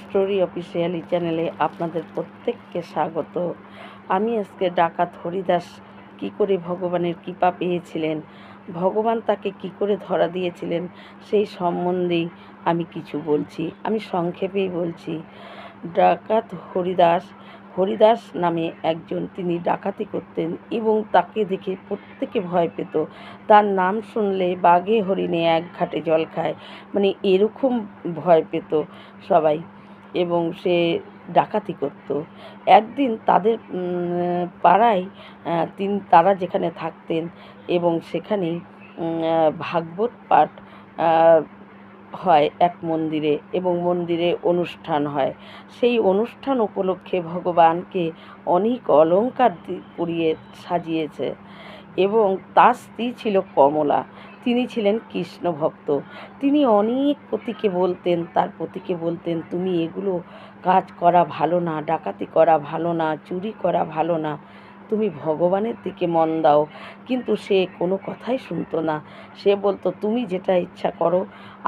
Story officially চ্যানেলে আপনাদের প্রত্যেককে স্বাগত। আমি আজকে ডাকাত হরিদাস, কি করে ভগবানের কৃপা পেয়েছিলেন, ভগবান তাকে কি করে ধরা দিয়েছিলেন, সেই সম্বন্ধেই আমি কিছু বলছি। আমি সংক্ষেপেই বলছি, ডাকাত হরিদাস হরিদাস নামে একজন তিনি ডাকাতি করতেন এবং তাকে দেখে প্রত্যেকে ভয় পেত। তার নাম শুনলে বাঘে হরিণে এক ঘাটে জল খায়। মানে এরকম ভয় পেত সবাই এবং সে ডাকাতি করত। একদিন তাদের পাড়ায় তিন তারা যেখানে থাকতেন এবং আহ, ভাগবত পাঠ হয় এক মন্দিরে এবং মন্দিরে অনুষ্ঠান হয়। সেই অনুষ্ঠান উপলক্ষে ভগবানকে অনেক অলংকার দি- পরিয়ে সাজিয়েছে এবং তার স্ত্রী ছিল কমলা। তিনি ছিলেন কৃষ্ণ ভক্ত। তিনি অনেক পতিকে বলতেন, তার পতিকে বলতেন, তুমি এগুলো কাজ করা ভালো না, ডাকাতি করা ভালো না, চুরি করা ভালো না। তুমি ভগবানের দিকে মন দাও। কিন্তু সে কোনো কথাই শুনতো না। সে বলতো, তুমি যেটা ইচ্ছা করো,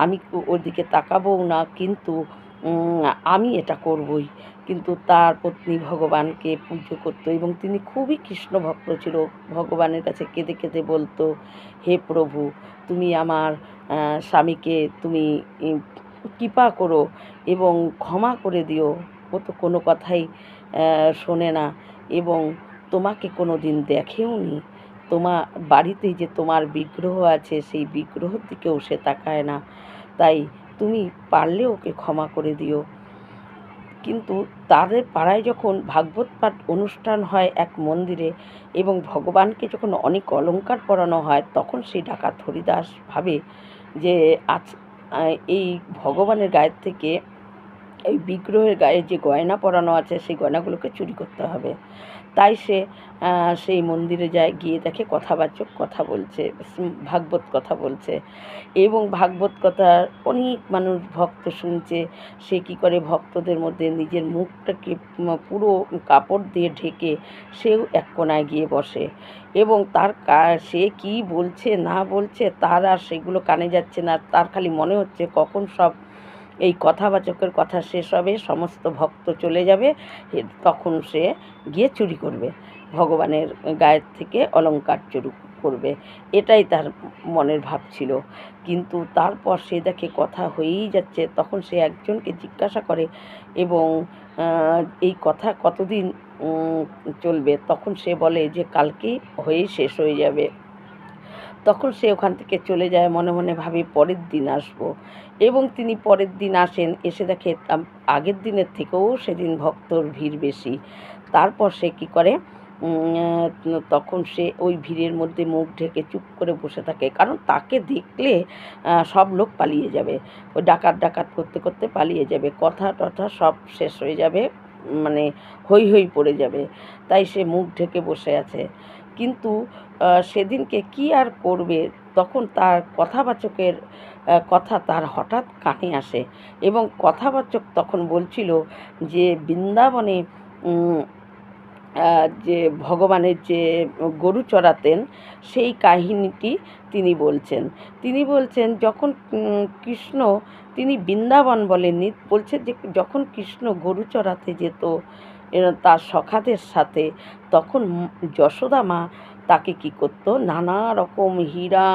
আমি ওর দিকে তাকাবও না, কিন্তু আমি এটা করবই। কিন্তু তার পত্নী ভগবানকে পুজো করতো এবং তিনি খুবই কৃষ্ণ ভক্ত ছিল। ভগবানের কাছে কেঁদে কেঁদে বলতো, হে প্রভু, তুমি আমার স্বামীকে তুমি কৃপা করো এবং ক্ষমা করে দিও। ও তো কোনো কথাই শোনে না এবং তোমাকে কোনো দিন দেখেও নি। তোমার বাড়িতেই যে তোমার বিগ্রহ আছে, সেই বিগ্রহর দিকেও সে তাকায় না। তাই তুমি পারলে ওকে ক্ষমা করে দিও। কিন্তু তাদের পাড়ায় যখন ভাগবত পাঠ অনুষ্ঠান হয় এক মন্দিরে এবং ভগবানকে যখন অনেক অলঙ্কার পরানো হয়, তখন সেই ডাকাত হরিদাস ভাবে যে, আজ এই ভগবানের গায়ের থেকে এই বিগ্রহের গায়ে যে গয়না পরানো আছে, সেই গয়নাগুলোকে চুরি করতে হবে। তাই সে সেই মন্দিরে যায়, গিয়ে দেখে কথাবাচক কথা বলছে ভাগবত কথা বলছে। এবং ভাগবত কথা অনেক মানুষ ভক্ত শুনছে। সে কি করে ভক্তদের মধ্যে নিজের মুখটাকে পুরো কাপড় দিয়ে ঢেকে সেও এক কোনায় গিয়ে বসে। এবং তার সে কি বলছে, না বলছে, তার আর সেগুলো কানে যাচ্ছে না। তার খালি মনে হচ্ছে কখন সব এই কথাবাচকের কথা শেষ হবে, সমস্ত ভক্ত চলে যাবে তখন সে গিয়ে চুরি করবে, ভগবানের গায়ের থেকে অলংকার চুরি করবে। এটাই তার মনের ভাব ছিল। কিন্তু তারপর সে দেখে কথা হয়েই যাচ্ছে, তখন সে একজনকে জিজ্ঞাসা করে এবং এই কথা কতদিন চলবে? তখন সে বলে যে, কালকেই হয়েই শেষ হয়ে যাবে। তখন সে ওখান থেকে চলে যায়, মনে মনে ভাবে পরের দিন আসব। এবং তিনি পরের দিন আসেন, এসে দেখে আগের দিনের থেকেও সেদিন ভক্তর ভিড় বেশি। তারপর সে কী করে? তখন সে ওই ভিড়ের মধ্যে মুখ ঢেকে চুপ করে বসে থাকে। কারণ তাকে দেখলে সব লোক পালিয়ে যাবে। ওই ডাকাত ডাকাত করতে করতে পালিয়ে যাবে। কথা টথা সব শেষ হয়ে যাবে মানে হই হই পড়ে যাবে। তাই সে মুখ ঢেকে বসে আছে। কিন্তু সেদিনকে কি আর করবে? তখন তার কথাবাচকের কথা তার হঠাৎ কানে আসে এবং কথাবাচক তখন বলছিল যে, বৃন্দাবনে যে ভগবানের যে গরু চড়াতেন, সেই কাহিনীটি তিনি বলছেন। তিনি বলছেন, যখন কৃষ্ণ, তিনি বৃন্দাবন বলেননি, বলছেন যে, যখন কৃষ্ণ গরু চড়াতে যেত তার সখাদের সাথে। তখন যশোদা মা তাকে কি করতো? নানা রকম হীরা,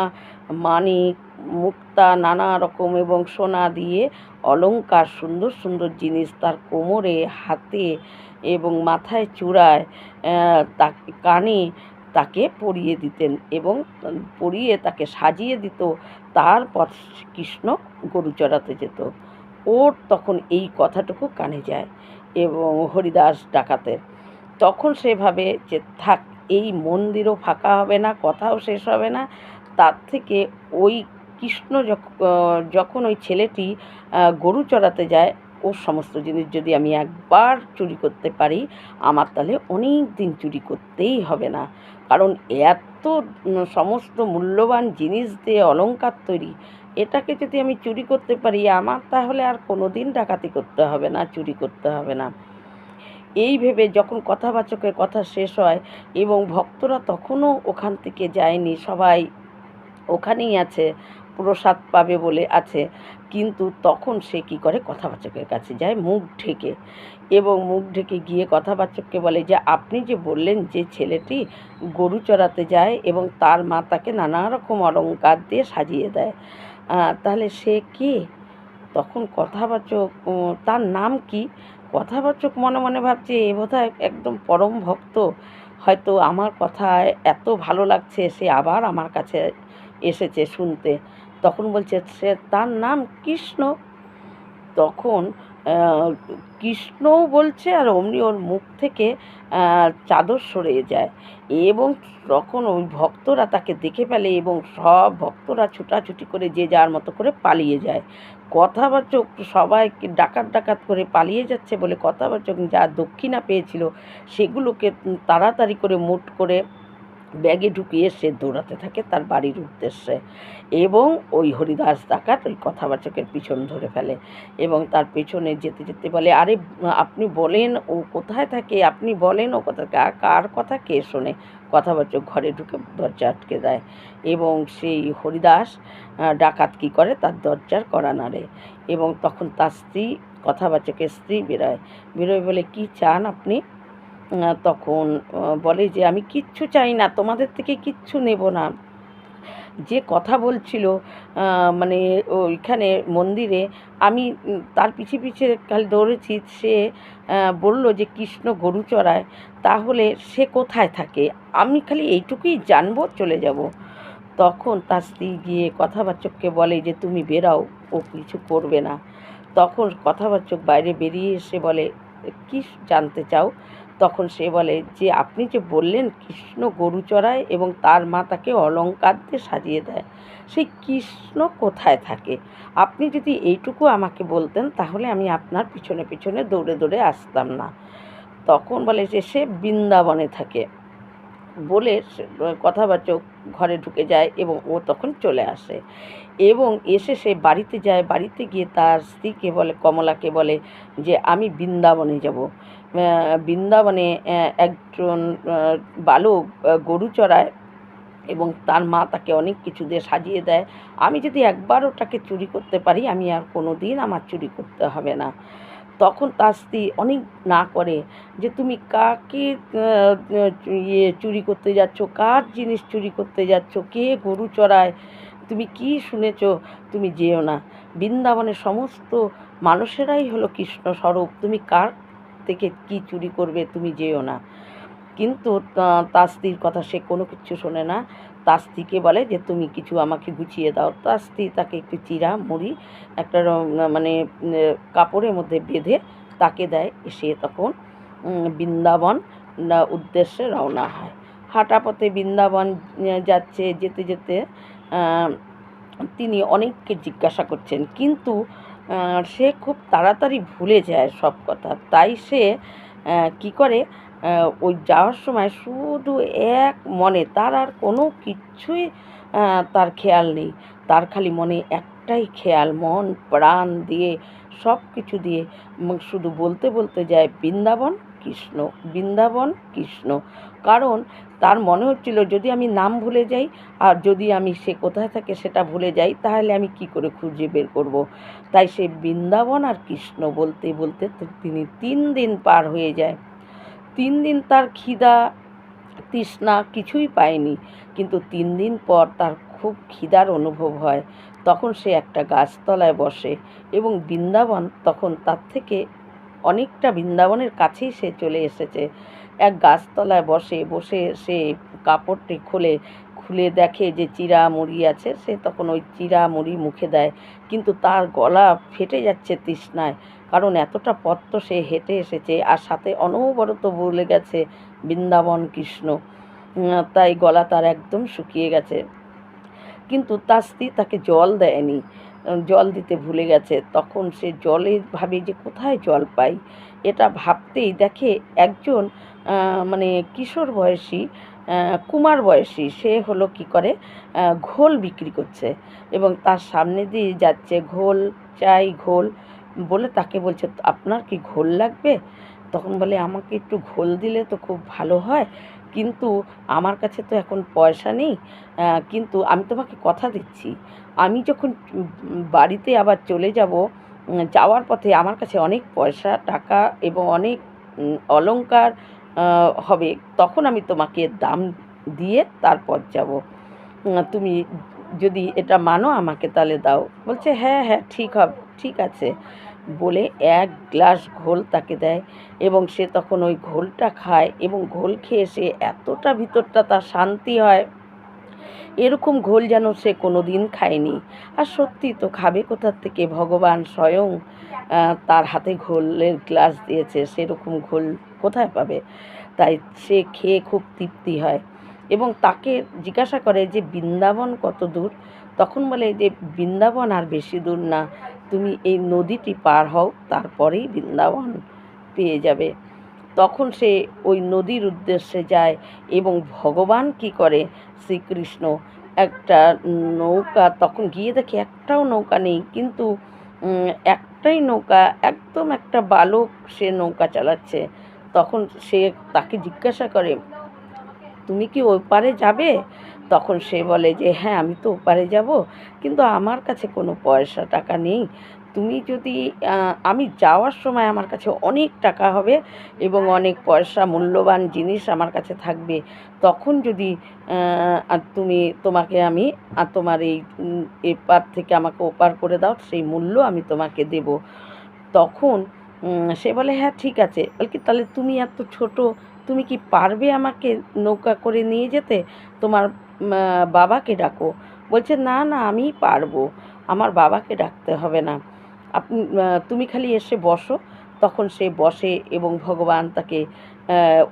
মানিক, মুক্তা, নানা রকম এবং সোনা দিয়ে অলঙ্কার সুন্দর সুন্দর জিনিস তার কোমরে, হাতে এবং মাথায় চূড়ায় তাকে, কানে তাকে পরিয়ে দিতেন এবং পরিয়ে তাকে সাজিয়ে দিত। তারপর কৃষ্ণ গরু চড়াতে যেত। ওর তখন এই কথাটুকু কানে যায়। এবং হরিদাস ডাকাতের। তখন সে ভাবে যে, থাক, এই মন্দিরও ফাঁকা হবে না, কথাও শেষ হবে না। তার থেকে ওই কৃষ্ণ যখ- যখন ওই ছেলেটি গরু চড়াতে যায় ওর সমস্ত জিনিস যদি আমি একবার চুরি করতে পারি, আমার তাহলে অনেক দিন চুরি করতেই হবে না। কারণ এত সমস্ত মূল্যবান জিনিস দিয়ে অলঙ্কার তৈরি এটাকে যদি আমি চুরি করতে পারি, আমার তাহলে আর কোনো দিন ডাকাতি করতে হবে না, চুরি করতে হবে না। এই ভেবে যখন কথাবাচকের কথা শেষ হয় এবং ভক্তরা তখনও ওখান থেকে যায়নি, সবাই ওখানেই আছে, প্রসাদ পাবে বলে আছে, কিন্তু তখন সে কি করে? কথাবাচকের কাছে যায়, মুখ ঢেকে এবং মুখ ঢেকে গিয়ে কথাবাচককে বলে যে, আপনি যে বললেন যে ছেলেটি গরু চড়াতে যায় এবং তার মা তাকে নানা রকম অলংকার দিয়ে সাজিয়ে দেয় তাহলে সে কি? তখন কথাবাচক তার নাম কি? কথাবাচক মনে মনে ভাবছে, এ বোধহয় একদম পরম ভক্ত। হয়তো আমার কথায় এত ভালো লাগছে, সে আবার আমার কাছে এসেছে শুনতে। তখন বলছে, সে, তার নাম কৃষ্ণ? তখন কৃষ্ণও বলছে আর অমনি ওর মুখ থেকে চাদর সরে যায়। এবং তখন ওই ভক্তরা তাকে দেখে ফেলে এবং সব ভক্তরা ছুটাছুটি করে যে যার মতো করে পালিয়ে যায়। কথাবাচক সবাইকে ডাকাত ডাকাত করে পালিয়ে যাচ্ছে বলে কথাবাচক যা দক্ষিণা পেয়েছিল, সেগুলোকে তাড়াতাড়ি করে মুট করে ব্যাগে ঢুকিয়ে সে দৌড়াতে থাকে তার বাড়ির উদ্দেশ্যে এবং ওই হরিদাস ডাকাত ওই কথাবাচকের পিছন ধরে ফেলে এবং তার পেছনে যেতে যেতে বলে, আরে, আপনি বলেন ও কোথায় থাকে? আপনি বলেন ও কোথায় থাকে?" কার কথা কে শোনে? কথাবাচক ঘরে ঢুকে দরজা আটকে দেয় এবং সেই হরিদাস ডাকাত কী করে? তার দরজার কড়া নাড়ে এবং তখন তার স্ত্রী, কথাবাচকের স্ত্রী বেরোয়। বেরোয় বলে, কি চান আপনি? তখন বলে যে, আমি কিচ্ছু চাই না, তোমাদের থেকে কিচ্ছু নেব না। যে কথা বলছিল মানে ওইখানে মন্দিরে, আমি তার পিছে পিছে খালি দৌড়েছি, সে বলল যে, কৃষ্ণ গরু চড়ায় তাহলে সে কোথায় থাকে? আমি খালি এইটুকুই জানব, চলে যাব। তখন তার স্ত্রী গিয়ে কথাবাচককে বলে যে, তুমি বেরাও, ও কিছু করবে না। তখন কথাবাচক বাইরে বেরিয়ে এসে বলে, কি জানতে চাও? তখন সে বলে, যে আপনি যে বললেন কৃষ্ণ গরু চড়ায় এবং তার মা তাকে অলঙ্কার দিয়ে সাজিয়ে দেয় সেই কৃষ্ণ কোথায় থাকে? আপনি যদি এইটুকু আমাকে বলতেন, তাহলে আমি আপনার পিছনে পিছনে দৌড়ে দৌড়ে আসতাম না। তখন বলে যে সে বৃন্দাবনে থাকে। বলে কথাবাচক ঘরে ঢুকে যায় এবং ও তখন চলে আসে। এবং এসে সে বাড়িতে যায়। বাড়িতে গিয়ে তার স্ত্রীকে বলে, কমলাকে বলে যে, আমি বৃন্দাবনে যাব। বৃন্দাবনে একজন বালক গরু চড়ায় এবং তার মা তাকে অনেক কিছু দিয়ে সাজিয়ে দেয়। আমি যদি একবার ওটাকে চুরি করতে পারি, আমি আর কোনো দিন আমার চুরি করতে হবে না। তখন তার স্ত্রী অনেক না করে যে, তুমি কাকে ইয়ে চুরি করতে যাচ্ছ? কার জিনিস চুরি করতে যাচ্ছ? কে গরু চড়ায়? তুমি কি শুনেছ? তুমি যেও না। বৃন্দাবনের সমস্ত মানুষেরাই হলো কৃষ্ণ স্বরূপ তুমি কার থেকে কি চুরি করবে? তুমি যেও না। কিন্তু তাস্তির কথা সে কোনো কিছু শোনে না। তাস্তিকে বলে যে, তুমি কিছু আমাকে গুছিয়ে দাও। তাস্তি তাকে একটু চিরা, মুড়ি, একটা মানে কাপড়ের মধ্যে বেঁধে তাকে দেয়। সে তখন বৃন্দাবন উদ্দেশ্যে রওনা হয়। হাঁটা পথে বৃন্দাবন যাচ্ছে, যেতে যেতে তিনি অনেককে জিজ্ঞাসা করছেন। কিন্তু সে খুব তাড়াতাড়ি ভুলে যায় সব কথা। তাই সে কি করে? ওই যাওয়ার সময় শুধু এক মনে তার আর কোনো কিচ্ছুই আহ, তার খেয়াল নেই। তার খালি মনে একটাই খেয়াল মন প্রাণ দিয়ে সব কিছু দিয়ে শুধু বলতে বলতে যায় বৃন্দাবন কৃষ্ণ বৃন্দাবন কৃষ্ণ। কারণ তার মনে হচ্ছিল যদি আমি নাম ভুলে যাই আর যদি আমি সে কোথায় থাকে সেটা ভুলে যাই তাহলে আমি কি করে খুঁজে বের করব? তাই সে বৃন্দাবন আর কৃষ্ণ বলতে বলতে তিনি তিন দিন পার হয়ে যায়। তিন দিন তার খিদা, তৃষ্ণা কিছুই পায়নি। কিন্তু তিন দিন পর তার খুব খিদার অনুভব হয়। তখন সে একটা গাছতলায় বসে এবং বৃন্দাবন তখন তার থেকে অনেকটা বৃন্দাবনের কাছেই সে চলে এসেছে। এক গাছতলায় বসে বসে সে কাপড়টি খুলে খুলে দেখে যে চিরা মুড়ি আছে, সে তখন ওই চিরা মুড়ি মুখে দেয়। কিন্তু তার গলা ফেটে যাচ্ছে তৃষ্ণায়, কারণ এতটা পথ তো সে হেঁটে এসেছে আর সাথে অনবরত বলে গেছে, বৃন্দাবন কৃষ্ণ। তাই গলা তার একদম শুকিয়ে গেছে। কিন্তু তার স্ত্রী তাকে জল দেয়নি জল দিতে ভুলে গেছে। তখন সে জলে ভাবে যে কোথায় জল পাই? এটা ভাবতেই দেখে একজন মানে কিশোর বয়সী কুমার বয়সী, সে হলো কি করে? ঘোল বিক্রি করছে এবং তার সামনে দিয়ে যাচ্ছে ঘোল, চাই ঘোল। বলে তাকে বলছে, আপনার কি ঘোল লাগবে? তখন বলে, আমাকে একটু ঘোল দিলে তো খুব ভালো হয়। কিন্তু আমার কাছে তো এখন পয়সা নেই। কিন্তু আমি তোমাকে কথা দিচ্ছি। আমি যখন বাড়িতে আবার চলে যাব যাওয়ার পথে আমার কাছে অনেক পয়সা, টাকা এবং অনেক অলংকার হবে। তখন আমি তোমাকে দাম দিয়ে তারপর যাব। তুমি যদি এটা মানো আমাকে তাহলে দাও। বলছে হ্যাঁ হ্যাঁ ঠিক হবে, ঠিক আছে। বলে এক গ্লাস ঘোল তাকে দেয় এবং সে তখন ওই ঘোলটা খায় এবং ঘোল খেয়ে সে এতটা ভিতরটা তার শান্তি হয়। এরকম ঘোল যেন সে কোনো দিন খায়নি। আর সত্যি তো খাবে কোথার থেকে? ভগবান স্বয়ং তার হাতে ঘোলের গ্লাস দিয়েছে, সেরকম ঘোল কোথায় পাবে? তাই সে খেয়ে খুব তৃপ্তি হয়। এবং তাকে জিজ্ঞাসা করে যে, বৃন্দাবন কত দূর? তখন বলে যে, বৃন্দাবন আর বেশি দূর না। তুমি এই নদীটি পার হও, তারপরেই বৃন্দাবন পেয়ে যাবে। তখন সে ওই নদীর উদ্দেশ্যে যায় এবং ভগবান কি করে? শ্রীকৃষ্ণ একটা নৌকা, তখন গিয়ে দেখে একটাও নৌকা নেই, কিন্তু একটাই নৌকা, একদম একটা বালক সে নৌকা চালাচ্ছে। তখন সে তাকে জিজ্ঞাসা করে, তুমি কি ওই পারে যাবে? তখন সে বলে যে হ্যাঁ আমি তো ওপারে যাব, কিন্তু আমার কাছে কোনো পয়সা টাকা নেই। তুমি যদি আমি যাওয়ার সময় আমার কাছে অনেক টাকা হবে এবং অনেক পয়সা, মূল্যবান জিনিস আমার কাছে থাকবে, তখন যদি তুমি তোমাকে আমি আর তোমার এই এপার থেকে আমাকে ওপার করে দাও, সেই মূল্য আমি তোমাকে দেব। তখন সে বলে হ্যাঁ ঠিক আছে। বলে কি তাহলে তুমি এত ছোট, তুমি কি পারবে আমাকে নৌকা করে নিয়ে যেতে? তোমার বাবাকে ডাকো। বলছে, না না আমি পারব। আমার বাবাকে ডাকতে হবে না। তুমি খালি এসে বসো। তখন সে বসে এবং ভগবান তাকে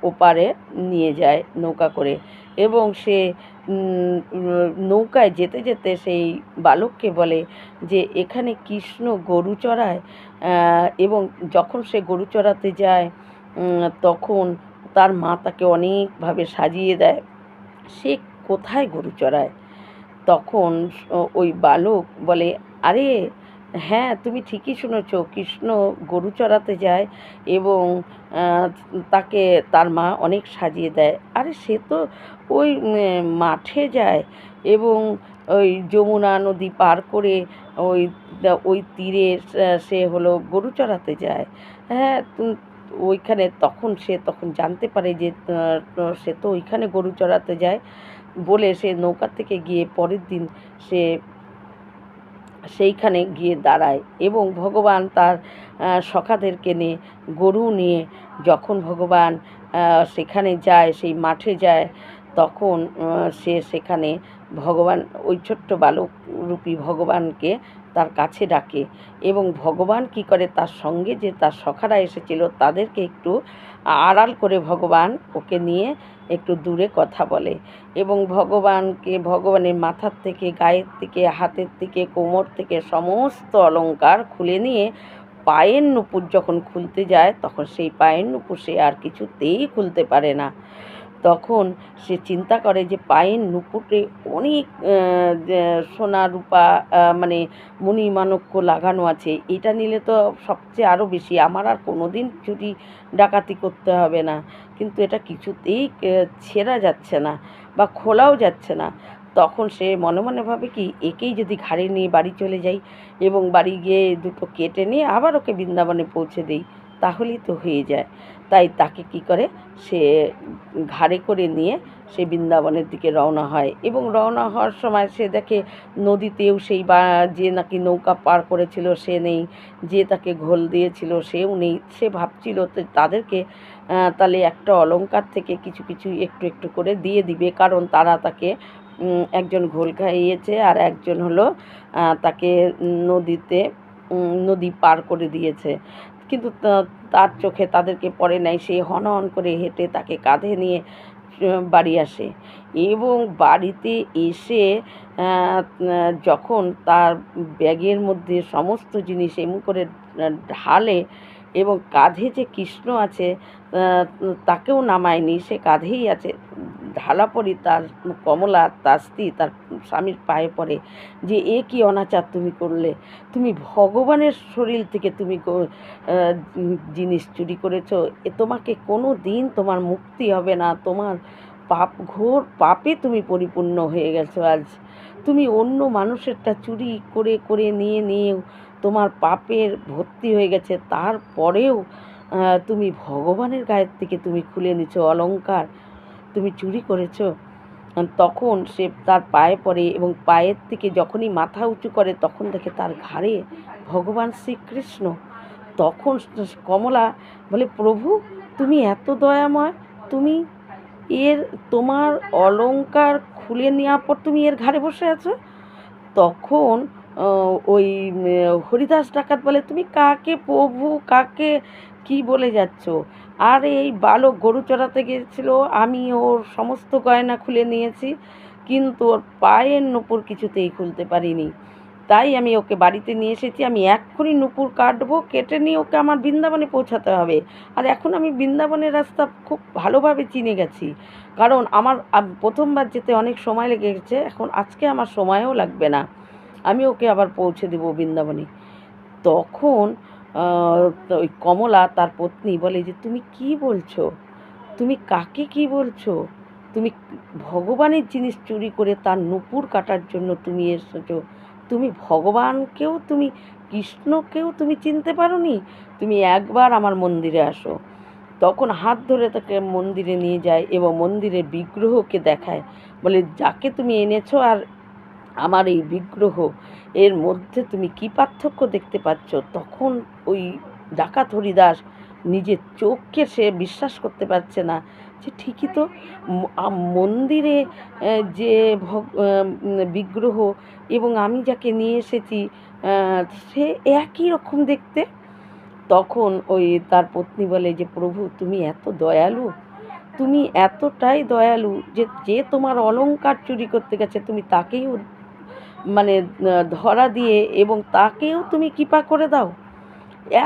ওপারে নিয়ে যায় নৌকা করে। এবং সে নৌকায় যেতে যেতে সেই বালককে বলে যে, এখানে কৃষ্ণ গরু চড়ায়। এবং যখন সে গরু চড়াতে যায় তখন তার মা তাকে অনেকভাবে সাজিয়ে দেয়। সে কোথায় গরু চড়ায়? তখন ওই বালক বলে, আরে হ্যাঁ তুমি ঠিকই শুনেছ। কৃষ্ণ গরু চড়াতে যায় এবং তাকে তার মা অনেক সাজিয়ে দেয়। আরে সে তো ওই মাঠে যায় এবং ওই যমুনা নদী পার করে ওই ওই তীরে সে- হলো গরু চড়াতে যায়। হ্যাঁ ওইখানে তখন সে তখন জানতে পারে যে সে তো ওইখানে গরু চড়াতে যায় বলে সে নৌকা থেকে গিয়ে পরের দিন সে সেইখানে গিয়ে দাঁড়ায় এবং ভগবান তার সখাদেরকে নিয়ে, গরু নিয়ে যখন ভগবান সেখানে যায়, সেই মাঠে যায়, তখন সে সেখানে ভগবান, ওই ছোট্ট বালক রূপী ভগবানকে তার কাছে ডাকে এবং ভগবান কি করে তার সঙ্গে যে তার সখারা এসেছিল তাদেরকে একটু আড়াল করে ভগবান ওকে নিয়ে একটু দূরে কথা বলে এবং ভগবানকে, ভগবানের মাথার থেকে, গায়ের থেকে, হাতের থেকে, কোমর থেকে সমস্ত অলঙ্কার খুলে নিয়ে পায়ের নুপুর যখন খুলতে যায়, তখন সেই পায়ের নুপুর সে আর কিছুতেই খুলতে পারে না। তখন সে চিন্তা করে যে পায়ের নুপুরে অনেক সোনা রূপা মানে মণিমাণক্য লাগানো আছে। এটা নিলে তো সবচেয়ে আরও বেশি। আমার আর কোনো দিন চুরি ডাকাতি করতে হবে না। কিন্তু এটা কিছুতেই ছেঁড়া যাচ্ছে না বা খোলাও যাচ্ছে না। তখন সে মনে মনে ভাবে কি, একেই যদি ঘাড়ে নিয়ে বাড়ি চলে যাই এবং বাড়ি গিয়ে দুটো কেটে নিয়ে আবার ওকে বৃন্দাবনে পৌঁছে দিই। তাহলেই তো হয়ে যায়। তাই তাকে কি করে? সে ঘাড়ে করে নিয়ে সে বৃন্দাবনের দিকে রওনা হয় এবং রওনা হওয়ার সময় সে দেখে নদীতেও সেই বা, যে নাকি নৌকা পার করেছিল সে নেই, যে তাকে ঘোল দিয়েছিল সেও নেই। সে ভাবছিল তাদেরকে তাহলে একটা অলংকার থেকে কিছু কিছু একটু একটু করে দিয়ে দিবে। কারণ তারা তাকে একজন ঘোল খাইয়েছে আর একজন হলো তাকে নদীতে নদী পার করে দিয়েছে। কিন্তু তার চোখে তাদেরকে পড়ে নাই। সে হন হন করে হেঁটে তাকে কাঁধে নিয়ে বাড়ি আসে এবং বাড়িতে এসে যখন তার ব্যাগের মধ্যে সমস্ত জিনিস এমন করে ঢালে এবং কাঁধে যে কৃষ্ণ আছে তাকেও নামায়নি, সে কাঁধেই আছে। ঢালা পরি তার কমলা, তার স্ত্রী, তার স্বামীর পায়ে পড়ে যে, এ কি অনাচার তুমি করলে? তুমি ভগবানের শরীর থেকে তুমি জিনিস চুরি করেছ। এ তোমাকে কোনো দিন তোমার মুক্তি হবে না। তোমার পাপ ঘোর পাপে তুমি পরিপূর্ণ হয়ে গেছো আজ। তুমি অন্য মানুষেরটা চুরি করে করে নিয়ে নিয়েও তোমার পাপের ভর্তি হয়ে গেছে। তারপরেও তুমি ভগবানের গায়ের থেকে তুমি খুলে নিছো অলঙ্কার তুমি চুরি করেছ। তখন সে তার পায়ে পড়ে এবং পায়ের থেকে যখনই মাথা উঁচু করে তখন দেখে তার ঘাড়ে ভগবান শ্রীকৃষ্ণ। তখন কমলা বলে, প্রভু, তুমি এত দয়াময়, তুমি এর, তোমার অলঙ্কার খুলে নেওয়ার পর তুমি এর ঘাড়ে বসে আছো? তখন ওই হরিদাস ডাকাত বলে, তুমি কাকে প্রভু? কাকে? কি বলে যাচ্ছ? আর, এই বালক গরু চড়াতে গিয়েছিল। আমি ওর সমস্ত গয়না খুলে নিয়েছি, কিন্তু ওর পায়ের নুপুর কিছুতেই খুলতে পারিনি। তাই আমি ওকে বাড়িতে নিয়ে এসেছি। আমি এক্ষুনি নুপুর কাটবো, কেটে নিয়ে ওকে আমার বৃন্দাবনে পৌঁছাতে হবে। আর এখন আমি বৃন্দাবনের রাস্তা খুব ভালোভাবে চিনে গেছি। কারণ আমার প্রথমবার যেতে অনেক সময় লেগে গেছে এখন আজকে আমার সময়ও লাগবে না। আমি ওকে আবার পৌঁছে দেবো বৃন্দাবনে। তখন ওই কমলা তার পত্নী বলে যে, তুমি কি বলছো? তুমি কাকে কি বলছো? তুমি ভগবানের জিনিস চুরি করে তার নুপুর কাটার জন্য তুমি এসেছ। তুমি ভগবানকেও, তুমি কৃষ্ণকেও তুমি চিনতে পারো নি তুমি একবার আমার মন্দিরে আসো। তখন হাত ধরে তাকে মন্দিরে নিয়ে যায় এবং মন্দিরের বিগ্রহকে দেখায়। বলে, যাকে তুমি এনেছো আর আমার এই বিগ্রহ, এর মধ্যে তুমি কি পার্থক্য দেখতে পাচ্ছ? তখন ওই ডাকাত হরিদাস নিজের চোখকে সে বিশ্বাস করতে পারছে না যে ঠিকই তো মন্দিরে যে বিগ্রহ এবং আমি যাকে নিয়ে এসেছি সে একই রকম দেখতে। তখন ওই তার পত্নী বলে যে, প্রভু, তুমি এত দয়ালু, তুমি এতটাই দয়ালু যে যে তোমার অলংকার চুরি করতে গেছে, তুমি তাকেই মানে ধরা দিয়ে এবং তাকেও তুমি কৃপা করে দাও।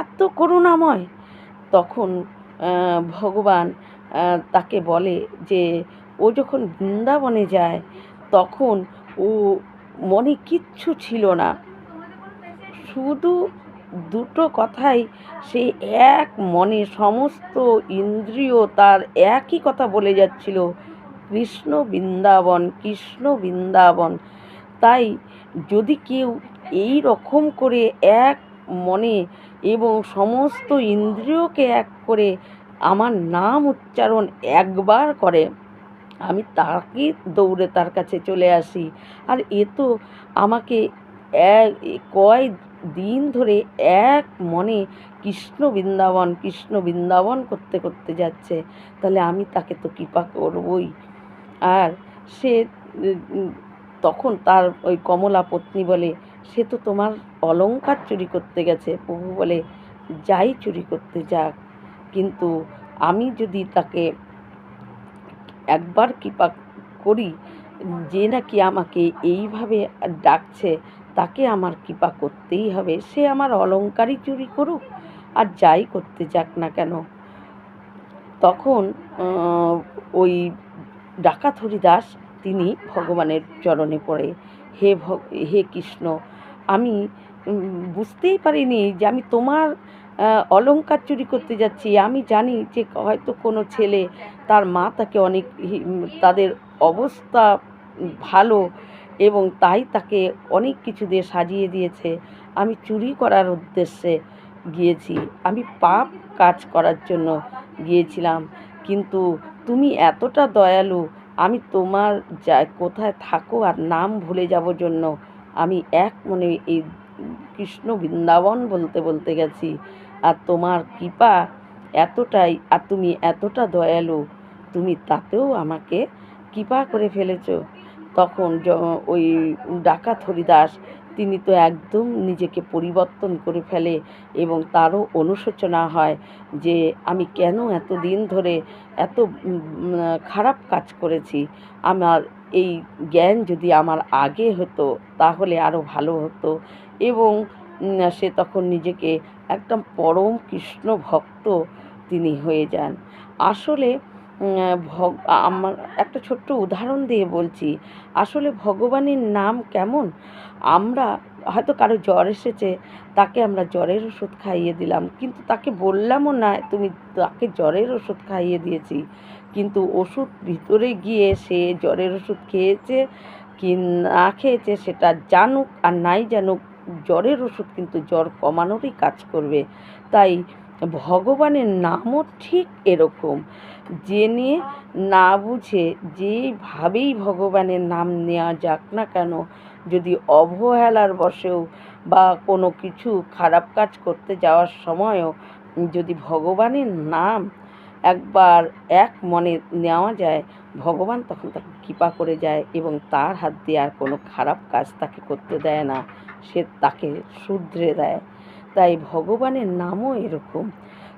এত করুণাময়। তখন ভগবান তাকে বলে যে, ও যখন বৃন্দাবনে যায়, তখন ও মনে কিচ্ছু ছিল না। শুধু দুটো কথাই সে এক মনে সমস্ত ইন্দ্রিয় তার একই কথা বলে যাচ্ছিল, কৃষ্ণ বৃন্দাবন কৃষ্ণ বৃন্দাবন। তাই যদি কেউ এই রকম করে এক মনে এবং সমস্ত ইন্দ্রিয়কে এক করে আমার নাম উচ্চারণ একবার করে, আমি তাকে দৌড়ে তার কাছে চলে আসি। আর এ তো আমাকে এক, কয় দিন ধরে এক মনে কৃষ্ণ বৃন্দাবন কৃষ্ণ বৃন্দাবন করতে করতে যাচ্ছে। তাহলে আমি তাকে তো কৃপা করবই। আর সে তখন তার ওই কমলা পত্নী বলে, সে তো তোমার অলংকার চুরি করতে গেছে। প্রভু বলে, যাই চুরি করতে যাক, কিন্তু আমি যদি তাকে একবার কৃপা করি, যে নাকি আমাকে এইভাবে ডাকছে, তাকে আমার কৃপা করতেই হবে। সে আমার অলংকারই চুরি করুক, আর যাই করতে যাক না কেন। তখন ওই ডাকাত হরিদাস তিনি ভগবানের চরণে পড়ে হে হে কৃষ্ণ আমি বুঝতেই পারিনি যে আমি তোমার আহ, অলংকার চুরি করতে যাচ্ছি। আমি জানি যে হয়তো কোনো ছেলে তার মা তাকে অনেক তাদের অবস্থা ভালো এবং তাই তাকে অনেক কিছু দিয়ে সাজিয়ে দিয়েছে। আমি চুরি করার উদ্দেশ্যে গিয়েছি। আমি পাপ কাজ করার জন্য গিয়েছিলাম। কিন্তু তুমি এতটা দয়ালু আমি তোমার যা, কোথায় থাকো আর নাম ভুলে যাব জন্য আমি এক মনে এই কৃষ্ণ বৃন্দাবন বলতে বলতে গেছি। আর তোমার কৃপা এতটাই, আর তুমি এতটা দয়ালু, তুমি তাতেও আমাকে কৃপা করে ফেলেছ। তখন ওই ডাকাত হরিদাস তিনি তো একদম নিজেকে পরিবর্তন করে ফেলে এবং তারও অনুশোচনা হয় যে আমি কেন এত দিন ধরে এত খারাপ কাজ করেছি। আমার এই জ্ঞান যদি আমার আগে হতো, তাহলে আরও ভালো হতো। এবং সে তখন নিজেকে একদম পরম কৃষ্ণ ভক্ত তিনি হয়ে যান। আসলে ভগ আমার একটা ছোট্ট উদাহরণ দিয়ে বলছি। আসলে ভগবানের নাম কেমন? আমরা হয়তো কারও জ্বর এসেছে, তাকে আমরা জ্বরের ওষুধ খাইয়ে দিলাম। কিন্তু তাকে বললামও না, তুমি তাকে জ্বরের ওষুধ খাইয়ে দিয়েছি। কিন্তু ওষুধ ভিতরে গিয়ে সে জ্বরের ওষুধ খেয়েছে কি না খেয়েছে সেটা জানুক আর নাই জানুক, জ্বরের ওষুধ কিন্তু জ্বর কমানোরই কাজ করবে। তাই ভগবানের নামও ঠিক এরকম। জেনে না বুঝে যেভাবেই ভগবানের নাম নেওয়া যাক না কেন, যদি অবহেলার বশেও বা কোনো কিছু খারাপ কাজ করতে যাওয়ার সময়ও যদি ভগবানের নাম একবার এক মনে নেওয়া যায়, ভগবান তখন তাকে কৃপা করে যায় এবং তার হাত দিয়ে আর কোনো খারাপ কাজ তাকে করতে দেয় না, সে তাকে শুধরে দেয়। তাই ভগবানের নামও এরকম।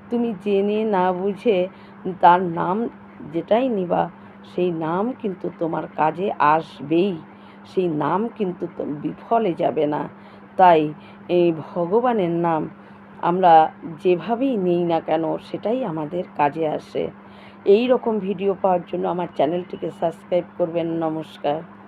তুমি জেনে না বুঝে তার নাম যেটাই নিবা, সেই নাম কিন্তু তোমার কাজে আসবেই। সেই নাম কিন্তু বিফলে যাবে না। তাই এই ভগবানের নাম আমরা যেভাবেই নিই না কেন, সেটাই আমাদের কাজে আসে। এই রকম ভিডিও পাওয়ার জন্য আমার চ্যানেলটিকে সাবস্ক্রাইব করবেন। নমস্কার।